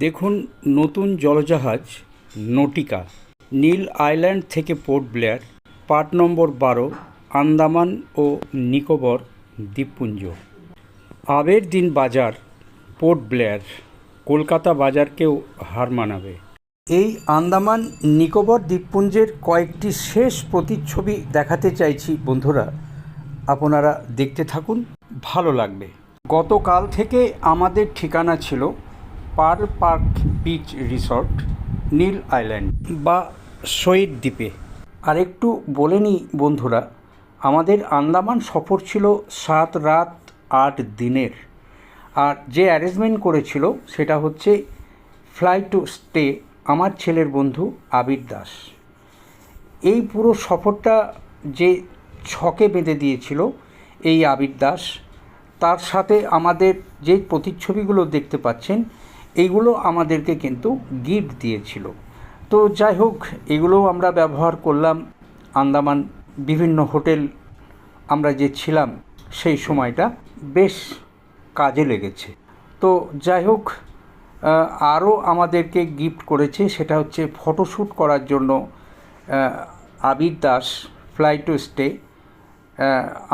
দেখুন নতুন জলজাহাজ, নটিকা, নীল আইল্যান্ড থেকে পোর্ট ব্লেয়ার, পার্ট নম্বর বারো, আন্দামান ও নিকোবর দ্বীপপুঞ্জ। আবের দিন বাজার, পোর্ট ব্লেয়ার, কলকাতা বাজারকেও হার মানাবে। এই আন্দামান নিকোবর দ্বীপপুঞ্জের কয়েকটি শেষ প্রতিচ্ছবি দেখাতে চাইছি বন্ধুরা। আপনারা দেখতে থাকুন, ভালো লাগবে। গতকাল থেকে আমাদের ঠিকানা ছিল Pearl Park Beach Resort, Neil Island বা শহীদ দ্বীপে। আর একটু বলে নিই বন্ধুরা, আমাদের আন্দামান সফর ছিল সাত রাত আট দিনের। আর যে অ্যারেঞ্জমেন্ট করেছিল সেটা হচ্ছে ফ্লাই টু স্টে আমার ছেলের বন্ধু আবির দাস। এই পুরো সফরটা যে ছকে বেঁধে দিয়েছিল এই আবির দাস, তার সাথে আমাদের যে প্রতিচ্ছবিগুলো দেখতে পাচ্ছেন এইগুলো আমাদেরকে কিন্তু গিফট দিয়েছিল। তো যাই হোক, এগুলোও আমরা ব্যবহার করলাম। আন্দামান বিভিন্ন হোটেল আমরা যে ছিলাম, সেই সময়টা বেশ কাজে লেগেছে। তো যাই হোক আরও আমাদেরকে গিফট করেছে সেটা হচ্ছে ফটোশ্যুট করার জন্য Abir Das fly to stay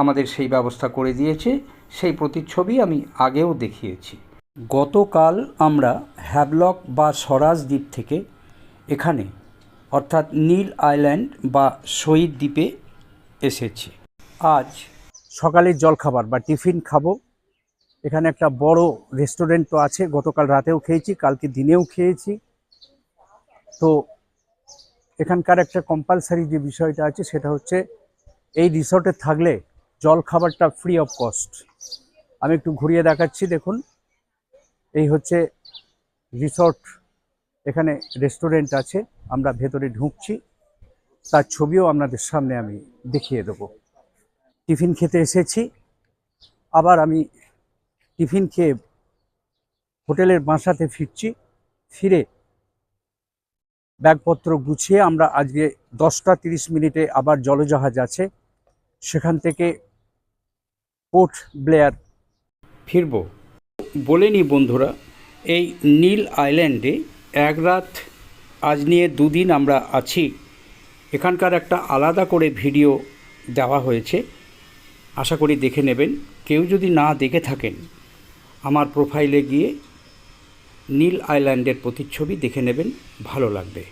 আমাদের সেই ব্যবস্থা করে দিয়েছে। সেই প্রতিচ্ছবি আমি আগেও দেখিয়েছি। গতকাল আমরা হ্যাভলক বা স্বরাজ দ্বীপ থেকে এখানে, অর্থাৎ নীল আইল্যান্ড বা শহীদ দ্বীপে এসেছি। আজ সকালের জলখাবার বা টিফিন খাব। এখানে একটা বড় রেস্টুরেন্ট তো আছে, গতকাল রাতেও খেয়েছি, কালকে দিনেও খেয়েছি। তো এখানকার একটা কম্পালসারি যে বিষয়টা আছে, সেটা হচ্ছে এই রিসর্টে থাকলে জল খাবারটা ফ্রি অফ কস্ট আমি একটু ঘুরিয়ে দেখাচ্ছি, দেখুন। এই হচ্ছে রিসর্ট। এখানে রেস্টুরেন্ট আছে, আমরা ভেতরে ঢুকছি। তার ছবিও আপনাদের সামনে আমি দেখিয়ে দেবো। টিফিন খেতে এসেছি। আবার আমি টিফিন খেয়ে হোটেলের বাসাতে ফিরছি। ফিরে ব্যাগপত্র গুছিয়ে আমরা আজকে দশটা তিরিশ মিনিটে আবার জলজাহাজ আছে। সেখান থেকে পোর্ট ব্লেয়ার। ফিরব। বলেনি বন্ধুরা, এই নীল আইল্যান্ডে এক রাত, আজ নিয়ে দুদিন আমরা আছি। এখানকার একটা আলাদা করে ভিডিও দেওয়া হয়েছে। আশা করি দেখে নেবেন। কেউ যদি না দেখে থাকেন, আমার প্রোফাইলে গিয়ে নীল আইল্যান্ডের প্রতিচ্ছবি দেখে নেবেন, ভালো লাগবে।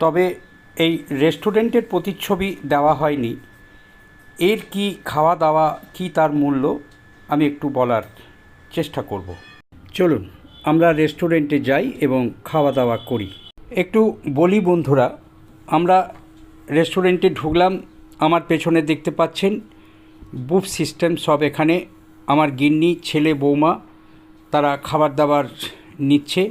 তবে এই রেস্টুরেন্টের প্রতিচ্ছবি দেওয়া হয়নি। এর কি খাওয়া দাওয়া, কি তার মূল্য, আমি একটু বলার চেষ্টা করব। চলুন, আমরা রেস্টুরেন্টে যাই এবং খাওয়া দাওয়া করি। একটু বলি বন্ধুরা, আমরা রেস্টুরেন্টে ঢুকলাম, আমার পেছনে দেখতে পাচ্ছেন, বুফ সিস্টেম সব এখানে। আমার গিন্নি, ছেলে, বৌমা, তারা খাবার দাবার নিচ্ছে।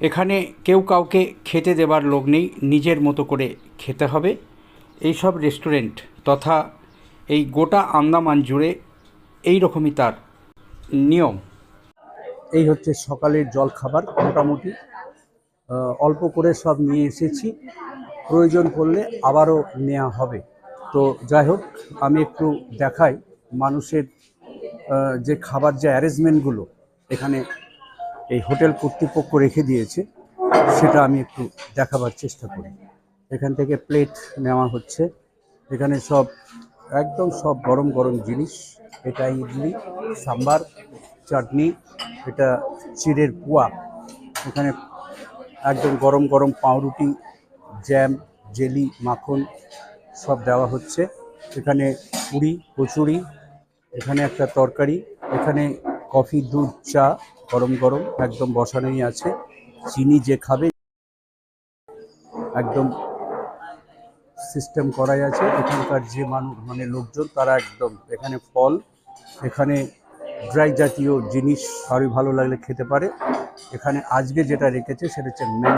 এখানে কেউ কাউকে খেতে দেবার লোক নেই, নিজের মতো করে খেতে হবে। এই সব রেস্টুরেন্ট তথা এই গোটা আন্দামান জুড়ে এই রকমই তার। নিয়ম। এই হচ্ছে সকালের জল খাবার মোটামুটি অল্প করে সব নিয়ে এসেছি। প্রয়োজন পড়লে আবারও নেওয়া হবে। তো যাই হোক, আমি একটু দেখাই মানুষের যে খাবার, যে অ্যারেঞ্জমেন্টগুলো এখানে এই হোটেল কর্তৃপক্ষ রেখে দিয়েছে, সেটা আমি একটু দেখাবার চেষ্টা করি। এখান থেকে প্লেট নেওয়া হচ্ছে। এখানে সব, একদম সব গরম গরম জিনিস। এটা ইডলি, সাম্বার চাটনি, এটা চিড়ের পুয়া। এখানে একদম গরম গরম পাউরুটি, জ্যাম, জেলি, মাখন সব দেওয়া হচ্ছে। এখানে পুরি, কচুরি, এখানে একটা তরকারি, এখানে কফি, দুধ, চা, গরম গরম, একদম বসানোই আছে। চিনি যে খাবে, একদম সিস্টেম করাই আছে। এখানকার যে মানুষ মানে লোকজন, তারা একদম, এখানে ফল, এখানে ড্রাই জাতীয় জিনিস আরও ভালো লাগলে খেতে পারে। এখানে আজকে যেটা রেখেছে সেটা হচ্ছে ম্যাং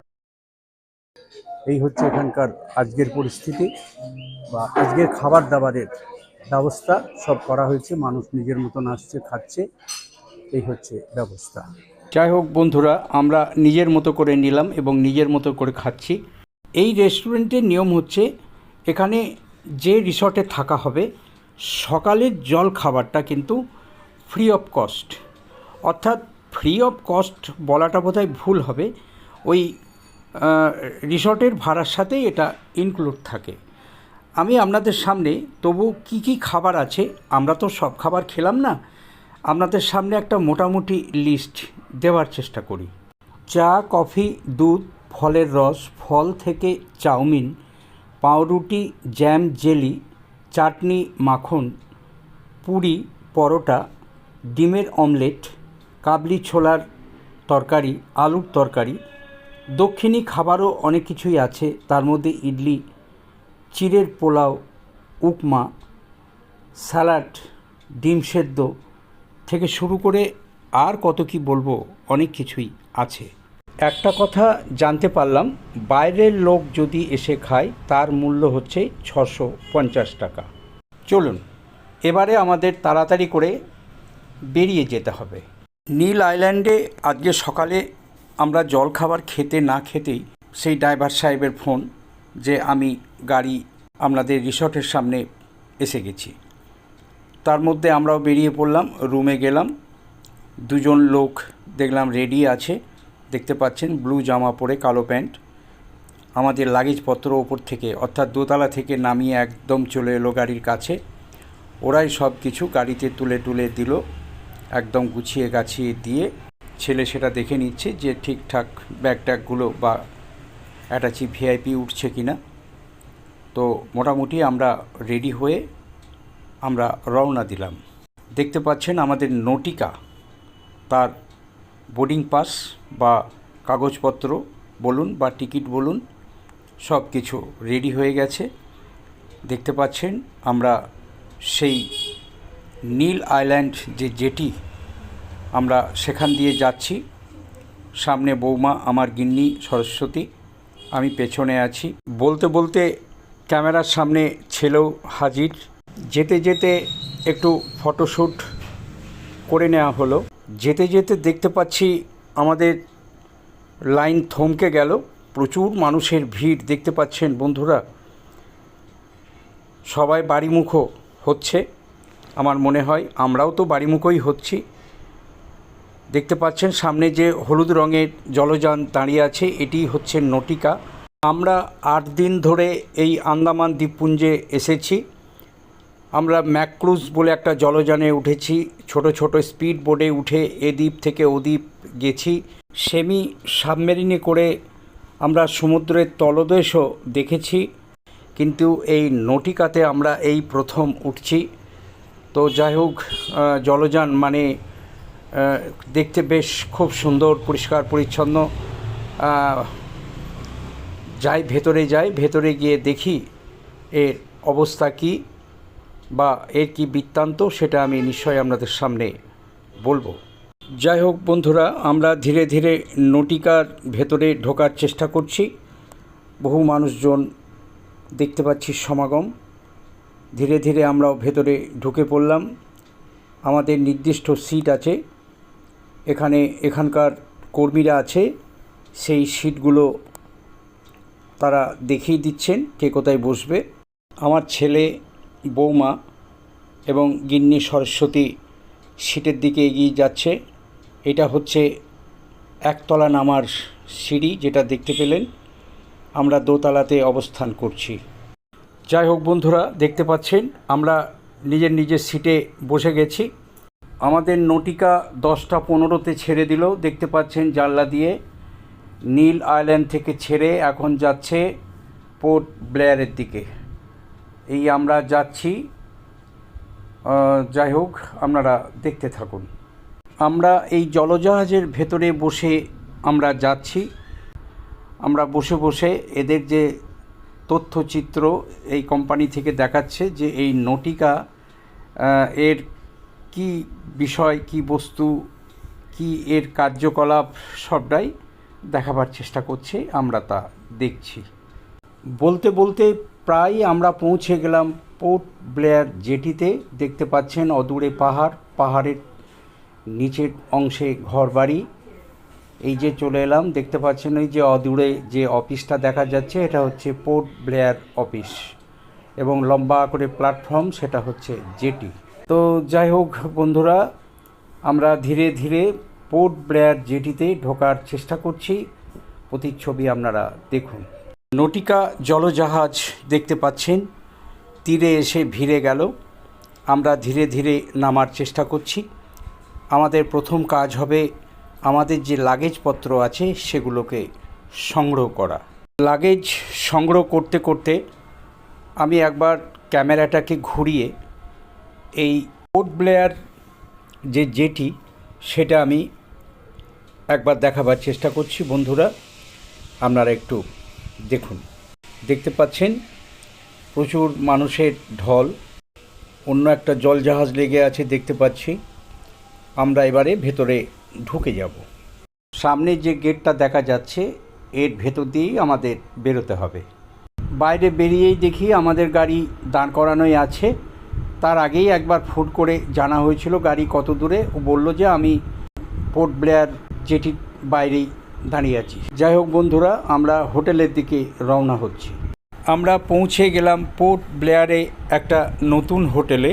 এই হচ্ছে এখানকার আজকের পরিস্থিতি বা আজকের খাবার দাবারের ব্যবস্থা। সব করা হয়েছে, মানুষ নিজের মতন আসছে, খাচ্ছে। এই হচ্ছে ব্যবস্থা। যাই হোক বন্ধুরা, আমরা নিজের মতো করে নিলাম এবং নিজের মতো করে খাচ্ছি। এই রেস্টুরেন্টের নিয়ম হচ্ছে, এখানে যে রিসর্টে থাকা হবে, সকালের জল খাবারটা কিন্তু ফ্রি অফ কস্ট অর্থাৎ ফ্রি অফ কস্ট বলাটা বোধহয় ভুল হবে। ওই রিসর্টের ভাড়ার সাথেই এটা ইনক্লুড থাকে। আমি আপনাদের সামনে তবু কি কি খাবার আছে, আমরা তো সব খাবার খেলাম না, আপনাদের সামনে একটা মোটামুটি লিস্ট দেওয়ার চেষ্টা করি। চা, কফি, দুধ, ফলের রস, ফল থেকে চাউমিন, পাউরুটি জ্যাম জেলি চাটনি, মাখন, পুরি, পরোটা ডিমের অমলেট, কাবলি ছোলার তরকারি, আলুর তরকারি, দক্ষিণী খাবারও অনেক কিছুই আছে। তার মধ্যে ইডলি, চিড়ের পোলাও, উপমা, স্যালাড, ডিম সেদ্ধ থেকে শুরু করে আর কত কি বলব, অনেক কিছুই আছে। একটা কথা জানতে পারলাম, বাইরের লোক যদি এসে খায়, তার মূল্য হচ্ছে ছশো পঞ্চাশ টাকা। চলুন, এবারে আমাদের তাড়াতাড়ি করে বেরিয়ে যেতে হবে। নীল আইল্যান্ডে আজকে সকালে আমরা জল খাবার খেতে না খেতেই সেই ড্রাইভার সাহেবের ফোন যে আমি গাড়ি আপনাদের রিসর্টের সামনে এসে গেছি। তার মধ্যে আমরাও বেরিয়ে পড়লাম, রুমে গেলাম। দুজন লোক দেখলাম রেডি আছে। দেখতে পাচ্ছেন, ব্লু জামা পরে কালো প্যান্ট। আমাদের লাগেজপত্র ওপর থেকে, অর্থাৎ দোতলা থেকে নামিয়ে একদম চলে এলো গাড়ির কাছে। ওরাই সব কিছু গাড়িতে তুলে তুলে দিল। একদম গুছিয়ে গাছিয়ে দিয়ে ছেলে সেটা দেখে নিচ্ছে যে ঠিকঠাক ব্যাগ ট্যাগগুলো বা অ্যাটাচি ভিআইপি উঠছে কি না। তো মোটামুটি আমরা রেডি হয়ে আমরা রওনা দিলাম। দেখতে পাচ্ছেন আমাদের নটিকা, তার বোর্ডিং পাস বা কাগজপত্র বলুন বা টিকিট বলুন সব কিছু রেডি হয়ে গেছে। দেখতে পাচ্ছেন আমরা সেই নীল আইল্যান্ড যে জেটি, আমরা সেখান দিয়ে যাচ্ছি। সামনে বৌমা, আমার গিন্নি সরস্বতী, আমি পেছনে আছি। বলতে বলতে ক্যামেরার সামনে ছেলেও হাজির। যেতে যেতে একটু ফটোশ্যুট করে নেওয়া হলো। যেতে যেতে দেখতে পাচ্ছি আমাদের লাইন থমকে গেল। প্রচুর মানুষের ভিড় দেখতে পাচ্ছেন বন্ধুরা। সবাই বাড়িমুখো হচ্ছে। আমার মনে হয় আমরাও তো বাড়িমুখোই হচ্ছি। দেখতে পাচ্ছেন সামনে যে হলুদ রঙের জলযান দাঁড়িয়ে আছে, এটি হচ্ছে নটিকা। আমরা আট দিন ধরে এই আন্দামান দ্বীপপুঞ্জে এসেছি। আমরা ম্যাক্রুজ বলে একটা জলযানে উঠেছি। ছোট ছোট স্পিড বোর্ডে উঠে এ দ্বীপ থেকে ও দ্বীপ গেছি। সেমি সাবমেরিনে করে আমরা সমুদ্রের তলদেশও দেখেছি। কিন্তু এই নটিকাতে আমরা এই প্রথম উঠছি। তো যাই হোক জলযান মানে দেখতে বেশ খুব সুন্দর, পরিষ্কার, পরিচ্ছন্ন। যাই ভেতরে যাই, ভেতরে গিয়ে দেখি এর অবস্থা কী বা এর কি বৃত্তান্ত সেটা আমি নিশ্চয়ই আপনাদের সামনে বলব। যাই হোক বন্ধুরা, আমরা ধীরে ধীরে নটিকার ভেতরে ঢোকার চেষ্টা করছি। বহু মানুষজন দেখতে পাচ্ছি সমাগম। ধীরে ধীরে আমরাও ভেতরে ঢুকে পড়লাম। আমাদের নির্দিষ্ট সিট আছে। এখানে এখানকার কর্মীরা আছে। সেই সিটগুলো তারা দেখিয়ে দিচ্ছেন কে কোথায় বসবে। আমার ছেলে, বৌমা এবং গিন্নি সরস্বতী সিটের দিকে এগিয়ে যাচ্ছে। এটা হচ্ছে একতলা নামার সিঁড়ি যেটা দেখতে পেলেন। আমরা দোতলাতে অবস্থান করছি। যাই হোক বন্ধুরা, দেখতে পাচ্ছেন, আমরা নিজের নিজের সিটে বসে গেছি। আমাদের নটিকা দশটা পনেরোতে ছেড়ে দিল। দেখতে পাচ্ছেন, জানলা দিয়ে নীল আইল্যান্ড থেকে ছেড়ে এখন যাচ্ছে পোর্ট ব্লেয়ারের দিকে। এই আমরা যাচ্ছি। যাই হোক, আপনারা দেখতে থাকুন। আমরা এই জলজাহাজের ভেতরে বসে আমরা যাচ্ছি। আমরা বসে বসে এদের যে তথ্যচিত্র এই কোম্পানি থেকে দেখাচ্ছে যে এই নটিকা এর কি বিষয়, কি বস্তু, কি এর কার্যকলাপ সবটাই দেখাবার চেষ্টা করছে, আমরা তা দেখছি। বলতে বলতে প্রায় আমরা পৌঁছে গেলাম পোর্ট ব্লেয়ার জেটিতে। দেখতে পাচ্ছেন অদূরে পাহাড়, পাহাড়ের নিচের অংশে ঘরবাড়ি। এই যে চলে এলাম, দেখতে পাচ্ছেন ওই যে অদূরে যে অফিসটা দেখা যাচ্ছে, এটা হচ্ছে পোর্ট ব্লেয়ার অফিস এবং লম্বা করে প্ল্যাটফর্ম সেটা হচ্ছে জেটি। তো যাই হোক বন্ধুরা, আমরা ধীরে ধীরে পোর্ট ব্লেয়ার জেটিতে ঢোকার চেষ্টা করছি। প্রতিচ্ছবি আপনারা দেখুন। নটিকা জলজাহাজ দেখতে পাচ্ছেন, তীরে এসে ভিড়ে গেল। আমরা ধীরে ধীরে নামার চেষ্টা করছি। আমাদের প্রথম কাজ হবে আমাদের যে লাগেজপত্র আছে সেগুলোকে সংগ্রহ করা। লাগেজ সংগ্রহ করতে করতে আমি একবার ক্যামেরাটাকে ঘুরিয়ে এই পোর্ট ব্লেয়ার যে জেটি, সেটা আমি একবার দেখাবার চেষ্টা করছি। বন্ধুরা, আপনারা একটু দেখুন। দেখতে পাচ্ছেন, প্রচুর মানুষের ঢল। অন্য একটা জলজাহাজ লেগে আছে, দেখতে পাচ্ছি। আমরা এবারে ভেতরে ঢুকে যাব। সামনে যে গেটটা দেখা যাচ্ছে, এর ভেতর দিয়েই আমাদের বেরোতে হবে। বাইরে বেরিয়েই দেখি আমাদের গাড়ি দাঁড় করানোই আছে। তার আগেই একবার ফোন করে জানা হয়েছিল গাড়ি কত দূরে। ও বলল যে আমি পোর্ট ব্লেয়ার জেটির বাইরেই দাঁড়িয়ে আছি। যাই হোক বন্ধুরা, আমরা হোটেলের দিকে রওনা হচ্ছি। আমরা পৌঁছে গেলাম পোর্ট ব্লেয়ারে একটা নতুন হোটেলে।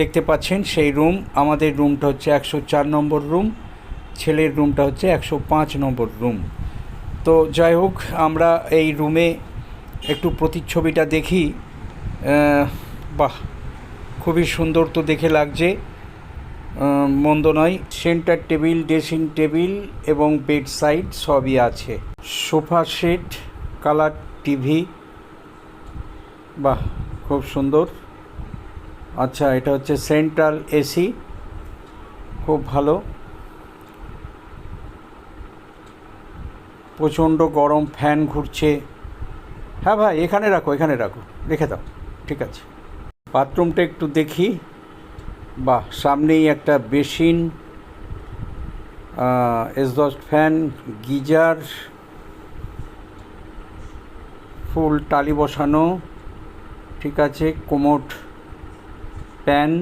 দেখতে পাচ্ছেন, সেই রুম, আমাদের রুমটা হচ্ছে একশো চার নম্বর রুম, ছেলের রুমটা হচ্ছে একশো পাঁচ নম্বর রুম। তো যাই হোক, আমরা এই রুমে একটু প্রতিচ্ছবিটা দেখি। বাহ, খুবই সুন্দর তো দেখে লাগছে। মন্দ নয়, সেন্টার টেবিল, ড্রেসিং টেবিল এবং বেড সাইড সবই আছে। সোফা সেট, কালার টিভি, বাহ, খুব সুন্দর। আচ্ছা এটা হচ্ছে সেন্ট্রাল এসি। খুব ভালো। প্রচণ্ড গরম, ফ্যান ঘুরছে। হ্যাঁ ভাই, এখানে রাখো এখানে রাখো। রেখে দাও, ঠিক আছে। বাথরুমটা একটু দেখি। বাহ, সামনেই একটা বেসিন এসডস্ট ফ্যান, গিজার, ফুল টালি বসানো, ঠিক আছে, কোমোট। প্যান,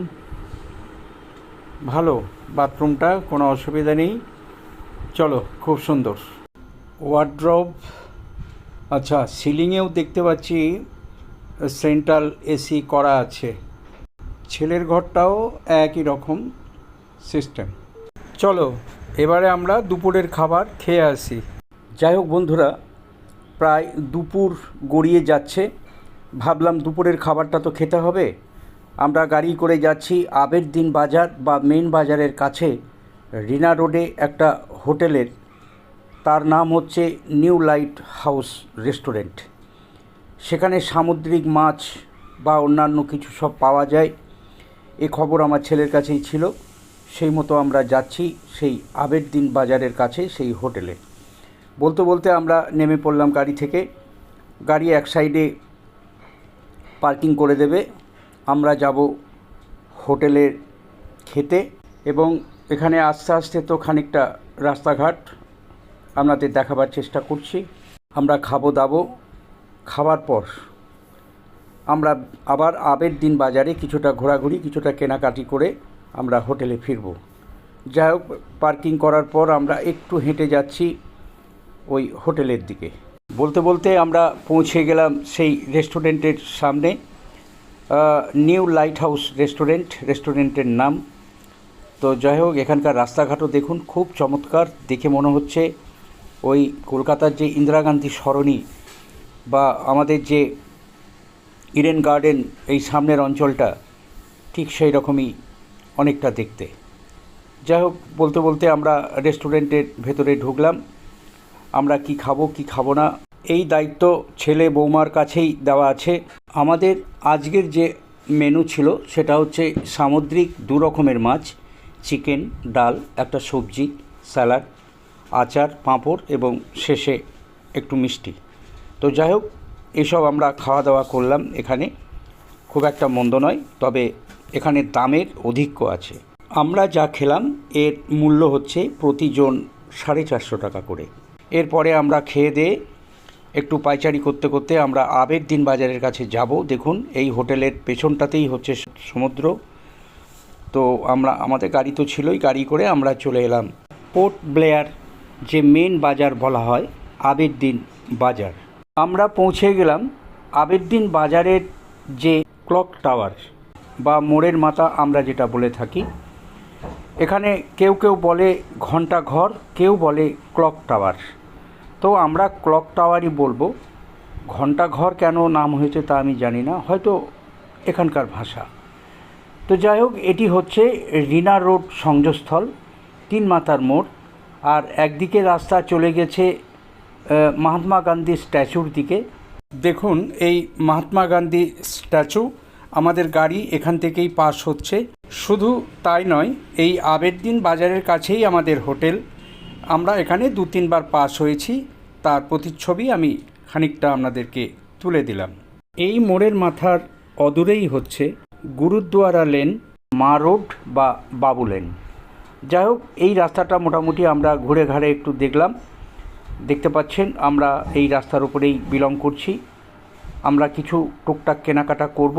ভালো বাথরুমটা, কোনো অসুবিধা নেই। চলো, খুব সুন্দর। ওয়ার্ড্রব আচ্ছা সিলিংয়েও দেখতে পাচ্ছি সেন্ট্রাল এসি করা আছে। ছেলের ঘরটাও একই রকম সিস্টেম চলো, এবারে আমরা দুপুরের খাবার খেয়ে আসি। যাই হোক বন্ধুরা, প্রায় দুপুর গড়িয়ে যাচ্ছে। ভাবলাম দুপুরের খাবারটা তো খেতে হবে। আমরা গাড়ি করে যাচ্ছি আবের দিন বাজার বা মেন বাজারের কাছে। রিনা রোডে একটা হোটেলের। তার নাম হচ্ছে নিউ লাইট হাউস রেস্টুরেন্ট। সেখানে সামুদ্রিক মাছ বা অন্যান্য কিছু সব পাওয়া যায়। এ খবর আমার ছেলের কাছেই ছিল। সেই মতো আমরা যাচ্ছি সেই আবের দিন বাজারের কাছে, সেই হোটেলে। বলতে বলতে আমরা নেমে পড়লাম গাড়ি থেকে। গাড়ি এক সাইডে পার্কিং করে দেবে। আমরা যাব হোটেলের খেতে এবং এখানে আস্তে আস্তে তো খানিকটা রাস্তাঘাট আপনাদের দেখাবার চেষ্টা করছি। আমরা খাব দাবো, খাবার পর আমরা আবার আবের দিন বাজারে কিছুটা ঘোরাঘুরি, কিছুটা কেনাকাটি করে আমরা হোটেলে ফিরব। যাই হোক, পার্কিং করার পর আমরা একটু হেঁটে যাচ্ছি ওই হোটেলের দিকে। বলতে বলতে আমরা পৌঁছে গেলাম সেই রেস্টুরেন্টের সামনে। নিউ লাইট হাউস রেস্টুরেন্ট, রেস্টুরেন্টের নাম। তো যাই হোক, এখানকার রাস্তাঘাটও দেখুন, খুব চমৎকার। দেখে মনে হচ্ছে ওই কলকাতার যে ইন্দিরা গান্ধী সরণি বা আমাদের যে ইডেন গার্ডেন এই সামনের অঞ্চলটা, ঠিক সেই রকমই অনেকটা দেখতে। যাই হোক, বলতে বলতে আমরা রেস্টুরেন্টের ভেতরে ঢুকলাম। আমরা কি খাব কি খাব না এই দায়িত্ব ছেলে বৌমার কাছেই দেওয়া আছে। আমাদের আজকের যে মেনু ছিল, সেটা হচ্ছে সামুদ্রিক দু রকমের মাছ, চিকেন, ডাল, একটা সবজি, স্যালাড, আচার, পাঁপড় এবং শেষে একটু মিষ্টি। তো যাই হোক, এসব আমরা খাওয়া দাওয়া করলাম এখানে। খুব একটা মন্দ নয়, তবে এখানে দামের অধিক্য আছে। আমরা যা খেলাম, এর মূল্য হচ্ছে প্রতিজন সাড়ে চারশো টাকা করে। এরপরে আমরা খেয়ে দিয়ে একটু পাইচারি করতে করতে আমরা আবেগ দিন বাজারের কাছে যাব। দেখুন, এই হোটেলের পেছনটাতেই হচ্ছে সমুদ্র। তো আমরা, আমাদের গাড়ি তো ছিলই, গাড়ি করে আমরা চলে এলাম। পোর্ট ব্লেয়ার, যে মেন বাজার বলা হয় আবের দিন বাজার। আমরা পৌঁছে গেলাম আবের দিন বাজারের যে ক্লক টাওয়ার, বা মোড়ের মাথা আমরা যেটা বলে থাকি। এখানে কেউ কেউ বলে ঘণ্টা ঘর, কেউ বলে ক্লক টাওয়ার। তো আমরা ক্লক টাওয়ারই বলব। ঘণ্টা ঘর কেন নাম হয়েছে তা আমি জানি না, হয়তো এখানকার ভাষা। তো যাই হোক, এটি হচ্ছে রিনা রোড সংযোগস্থল, তিন মাতার মোড়। আর একদিকে রাস্তা চলে গেছে মহাত্মা গান্ধী স্ট্যাচুর দিকে। দেখুন, এই মহাত্মা গান্ধী স্ট্যাচু আমাদের গাড়ি এখান থেকেই পাস হচ্ছে। শুধু তাই নয়, এই আবেরদিন বাজারের কাছেই আমাদের হোটেল। আমরা এখানে দু তিনবার পাস হয়েছি। তার প্রতিচ্ছবি আমি খানিকটা আপনাদেরকে তুলে দিলাম। এই মোড়ের মাথার অদূরেই হচ্ছে গুরুদ্বারা লেন, মা রোড বা বাবু লেন। যাই হোক, এই রাস্তাটা মোটামুটি আমরা ঘুরে ঘাড়ে একটু দেখলাম। দেখতে পাচ্ছেন, আমরা এই রাস্তার উপরেই বিলং করছি। আমরা কিছু টুকটাক কেনাকাটা করব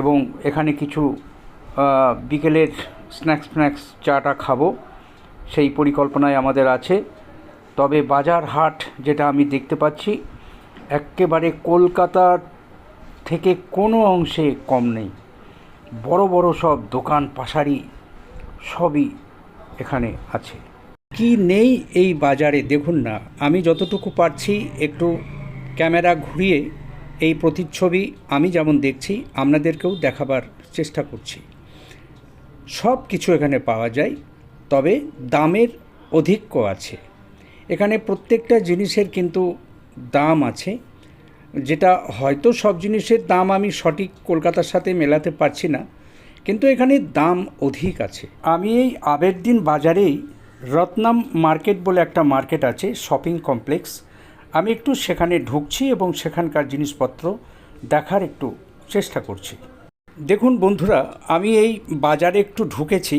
এবং এখানে কিছু বিকেলের স্ন্যাক্স ফ্ন্যাক্স চাটা খাব। সেই পরিকল্পনায় আমাদের আছে। তবে বাজার হাট যেটা আমি দেখতে পাচ্ছি, এক্কেবারে কলকাতার থেকে কোনো অংশে কম নেই। বড় বড় সব দোকান পাশারি সবই এখানে আছে। কি নেই এই বাজারে দেখুন না, আমি যতটুকু পারছি একটু ক্যামেরা ঘুরিয়ে এই প্রতিচ্ছবি আমি যেমন দেখছি, আপনাদেরকেও দেখাবার চেষ্টা করছি। সব কিছু এখানে পাওয়া যায়। তবে দামের অধিক্য আছে। এখানে প্রত্যেকটা জিনিসের কিন্তু দাম আছে। যেটা হয়তো সব জিনিসের দাম আমি সঠিক কলকাতার সাথে মেলাতে পারছি না, কিন্তু এখানে দাম অধিক আছে। আমি এই আবেরদিন বাজারেই রত্নাম মার্কেট বলে একটা মার্কেট আছে, শপিং কমপ্লেক্স। আমি একটু সেখানে ঢুকছি এবং সেখানকার জিনিসপত্র দেখার একটু চেষ্টা করছি। দেখুন বন্ধুরা, আমি এই বাজারে একটু ঢুকেছি।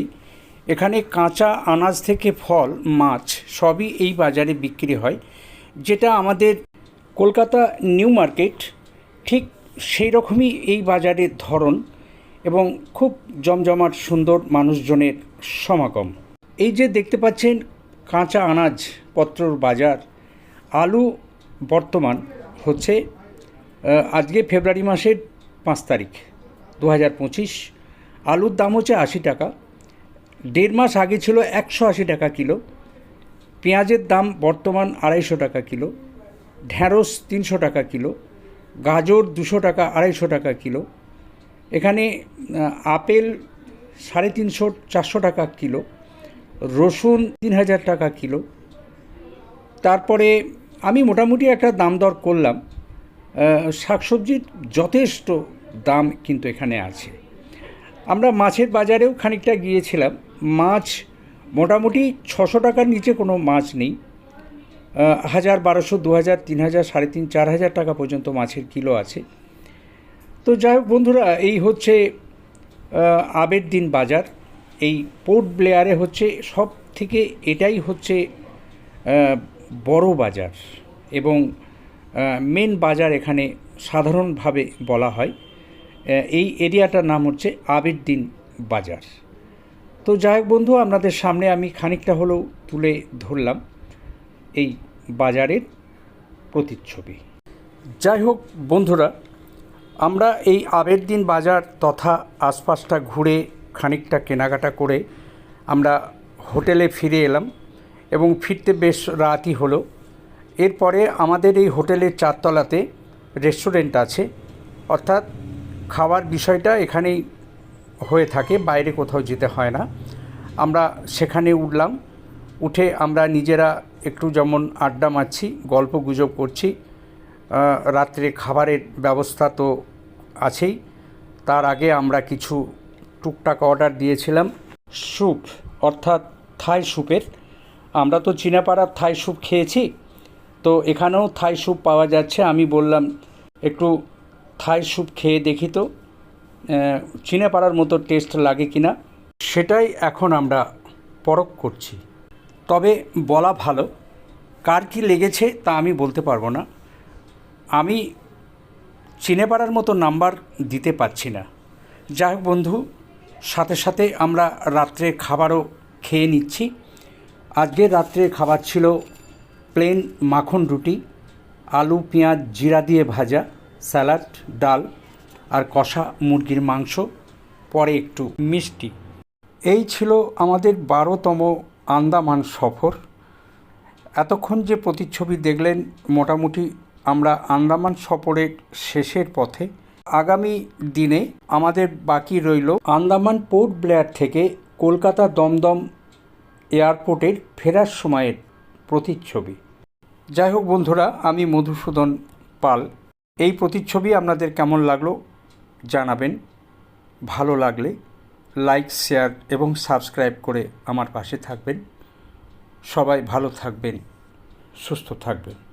এখানে কাঁচা আনাজ থেকে ফল, মাছ সবই এই বাজারে বিক্রি হয়, যেটা আমাদের কলকাতা নিউ মার্কেট ঠিক সেই রকমই এই বাজারের ধরন এবং খুব জমজমাট সুন্দর মানুষজনের সমাগম। এই যে দেখতে পাচ্ছেন কাঁচা আনাজ পত্রর বাজার, আলু বর্তমান হচ্ছে আজকে ফেব্রুয়ারি মাসের পাঁচ তারিখ, দু হাজার পঁচিশ। আলুর দাম হচ্ছে আশি টাকা দেড় মাস আগে ছিল একশো আশি টাকা কিলো। পেঁয়াজের দাম বর্তমান আড়াইশো টাকা কিলো। ঢ্যাঁড়স তিনশো টাকা কিলো। গাজর দুশো টাকা, আড়াইশো টাকা কিলো। এখানে আপেল সাড়ে তিনশো, চারশো টাকা কিলো। রসুন তিন হাজার টাকা কিলো। তারপরে আমি মোটামুটি একটা দাম দর করলাম। শাকসবজির যথেষ্ট দাম কিন্তু এখানে আছে। আমরা মাছের বাজারেও খানিকটা গিয়েছিলাম। মাছ মোটামুটি ছশো টাকার নিচে কোনো মাছ নেই। হাজার বারোশো, দু হাজার, তিন হাজার, সাড়ে তিন, চার হাজার টাকা পর্যন্ত মাছের কিলো আছে। তো যাই হোক বন্ধুরা, এই হচ্ছে আবের দিন বাজার। এই পোর্ট ব্লেয়ারে হচ্ছে সব থেকে এটাই হচ্ছে বড় বাজার এবং মেন বাজার এখানে সাধারণভাবে বলা হয়। এই এরিয়াটার নাম হচ্ছে আবের দিন বাজার। তো যাই হোক বন্ধু, আপনাদের সামনে আমি খানিকটা হলেও তুলে ধরলাম এই বাজারের প্রতিচ্ছবি। যাই হোক বন্ধুরা, আমরা এই আবের দিন বাজার তথা আশপাশটা ঘুরে খানিকটা কেনাকাটা করে আমরা হোটেলে ফিরে এলাম এবং ফিরতে বেশ রাতই হলো। এরপরে আমাদের এই হোটেলের চারতলাতে রেস্টুরেন্ট আছে, অর্থাৎ খাওয়ার বিষয়টা এখানেই হয়ে থাকে, বাইরে কোথাও যেতে হয় না। আমরা সেখানে উঠলাম, উঠে আমরা নিজেরা একটু যেমন আড্ডা মারছি, গল্প গুজব করছি রাত্রে খাবারের ব্যবস্থা তো আছেই। তার আগে আমরা কিছু টুকটাক অর্ডার দিয়েছিলাম। স্যুপ, অর্থাৎ থাই স্যুপের। আমরা তো চীনাপাড়ার থাই স্যুপ খেয়েছি, তো এখানেও থাই স্যুপ পাওয়া যাচ্ছে। আমি বললাম, একটু থাই স্যুপ খেয়ে দেখি তো আহ, চীনাপাড়ার মতো টেস্ট লাগে কি না। সেটাই এখন আমরা পরখ করছি। তবে বলা ভালো কার কি লেগেছে তা আমি বলতে পারব না। আমি চিনেপাড়ার মতো নাম্বার দিতে পারছি না। যাই হোক বন্ধু সাথে সাথে আমরা রাত্রে খাবারও খেয়ে নিচ্ছি। আজকের রাত্রে খাবার ছিল প্লেন মাখন রুটি আলু পেঁয়াজ জিরা দিয়ে ভাজা। স্যালাড, ডাল আর কষা মুরগির মাংস, পরে একটু মিষ্টি। এই ছিল আমাদের বারোতম আন্দামান সফর। এতক্ষণ যে প্রতিচ্ছবি দেখলেন, মোটামুটি আমরা আন্দামান সফরের শেষের পথে। আগামী দিনে আমাদের বাকি রইল আন্দামান পোর্ট ব্লেয়ার থেকে কলকাতা দমদম এয়ারপোর্টের ফেরার সময়ের প্রতিচ্ছবি। যাই হোক বন্ধুরা, আমি মধুসূদন পাল। এই প্রতিচ্ছবি আপনাদের কেমন লাগল জানাবেন। ভালো লাগলে লাইক, শেয়ার এবং সাবস্ক্রাইব করে আমার পাশে থাকবেন। সবাই ভালো থাকবেন, সুস্থ থাকবেন।